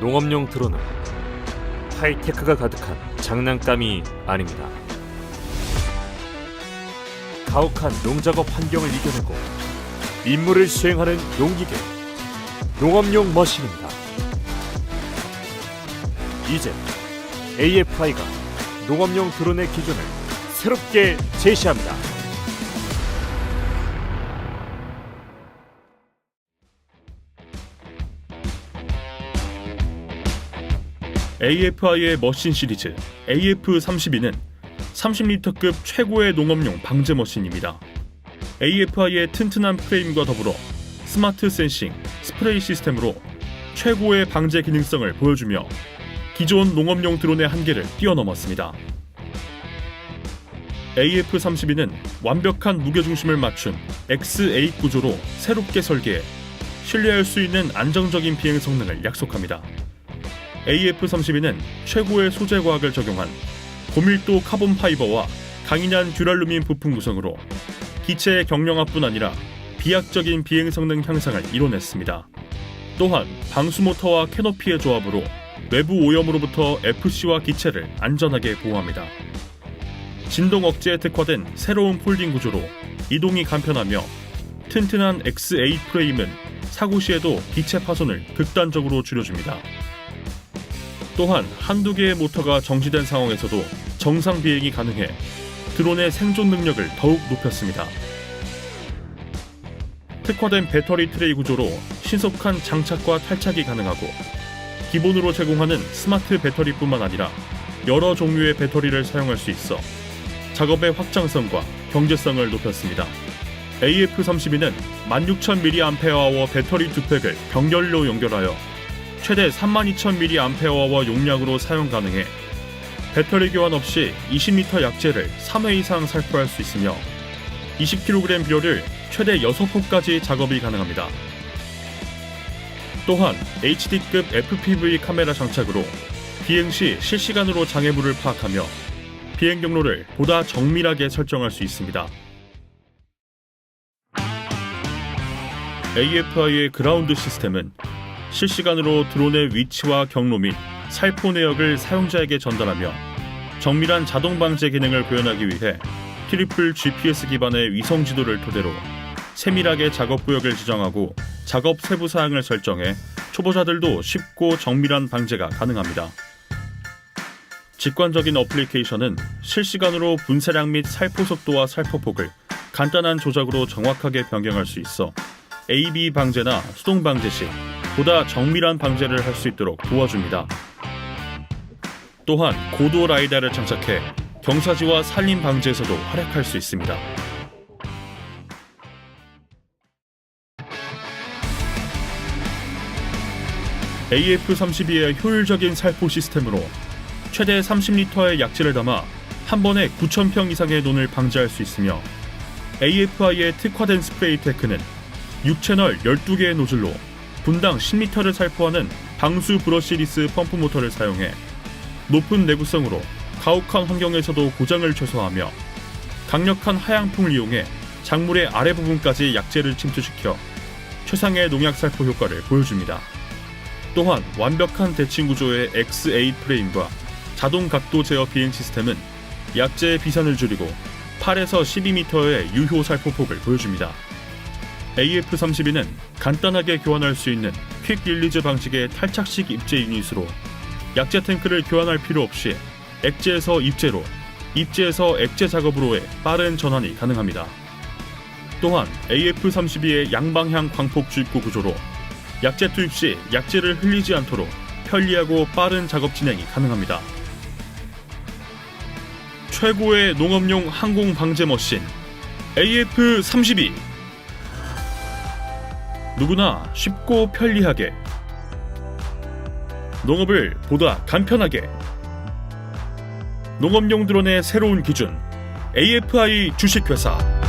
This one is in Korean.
농업용 드론은 하이테크가 가득한 장난감이 아닙니다. 가혹한 농작업 환경을 이겨내고 임무를 수행하는 용기계 농업용 머신입니다. 이제 AFI가 농업용 드론의 기준을 새롭게 제시합니다. AFI의 머신 시리즈 AF32는 30리터급 최고의 농업용 방제 머신입니다. AFI의 튼튼한 프레임과 더불어 스마트 센싱, 스프레이 시스템으로 최고의 방제 기능성을 보여주며 기존 농업용 드론의 한계를 뛰어넘었습니다. AF32는 완벽한 무게중심을 맞춘 X8 구조로 새롭게 설계해 신뢰할 수 있는 안정적인 비행 성능을 약속합니다. AF32는 최고의 소재 과학을 적용한 고밀도 카본 파이버와 강인한 듀랄루민 부품 구성으로 기체의 경량화뿐 아니라 비약적인 비행 성능 향상을 이뤄냈습니다. 또한 방수 모터와 캐노피의 조합으로 외부 오염으로부터 FC와 기체를 안전하게 보호합니다. 진동 억제에 특화된 새로운 폴딩 구조로 이동이 간편하며 튼튼한 X8 프레임은 사고 시에도 기체 파손을 극단적으로 줄여줍니다. 또한 한두 개의 모터가 정지된 상황에서도 정상 비행이 가능해 드론의 생존 능력을 더욱 높였습니다. 특화된 배터리 트레이 구조로 신속한 장착과 탈착이 가능하고 기본으로 제공하는 스마트 배터리뿐만 아니라 여러 종류의 배터리를 사용할 수 있어 작업의 확장성과 경제성을 높였습니다. AF32는 16,000mAh 배터리 두 팩을 병렬로 연결하여 최대 32,000mAh 용량으로 사용 가능해 배터리 교환 없이 20m 약재를 3회 이상 살포할 수 있으며 20kg 비료를 최대 6폭까지 작업이 가능합니다. 또한 HD급 FPV 카메라 장착으로 비행 시 실시간으로 장애물을 파악하며 비행 경로를 보다 정밀하게 설정할 수 있습니다. AFI의 그라운드 시스템은 실시간으로 드론의 위치와 경로 및 살포 내역을 사용자에게 전달하며 정밀한 자동 방제 기능을 구현하기 위해 트리플 GPS 기반의 위성 지도를 토대로 세밀하게 작업 구역을 지정하고 작업 세부 사항을 설정해 초보자들도 쉽고 정밀한 방제가 가능합니다. 직관적인 어플리케이션은 실시간으로 분쇄량 및 살포 속도와 살포폭을 간단한 조작으로 정확하게 변경할 수 있어 AB 방제나 수동 방제 시 보다 정밀한 방제를 할 수 있도록 도와줍니다. 또한 고도 라이다를 장착해 경사지와 산림 방지에서도 활약할 수 있습니다. AF32의 효율적인 살포 시스템으로 최대 30리터의 약재를 담아 한 번에 9,000평 이상의 논을 방지할 수 있으며 AFI의 특화된 스프레이 테크는 6채널 12개의 노즐로 분당 10리터를 살포하는 방수 브러시리스 펌프 모터를 사용해 높은 내구성으로 가혹한 환경에서도 고장을 최소화하며 강력한 하향풍을 이용해 작물의 아래 부분까지 약재를 침투시켜 최상의 농약 살포 효과를 보여줍니다. 또한 완벽한 대칭 구조의 X8 프레임과 자동 각도 제어 비행 시스템은 약재의 비산을 줄이고 8에서 12m의 유효 살포폭을 보여줍니다. AF32는 간단하게 교환할 수 있는 퀵 릴리즈 방식의 탈착식 입재 유닛으로 약재 탱크를 교환할 필요 없이 액재에서 입재로, 입재에서 액재 작업으로의 빠른 전환이 가능합니다. 또한 AF32의 양방향 광폭 주입구 구조로 약재 투입 시 약재를 흘리지 않도록 편리하고 빠른 작업 진행이 가능합니다. 최고의 농업용 항공 방제 머신 AF32 누구나 쉽고 편리하게. 농업을 보다 간편하게. 농업용 드론의 새로운 기준 AFI 주식회사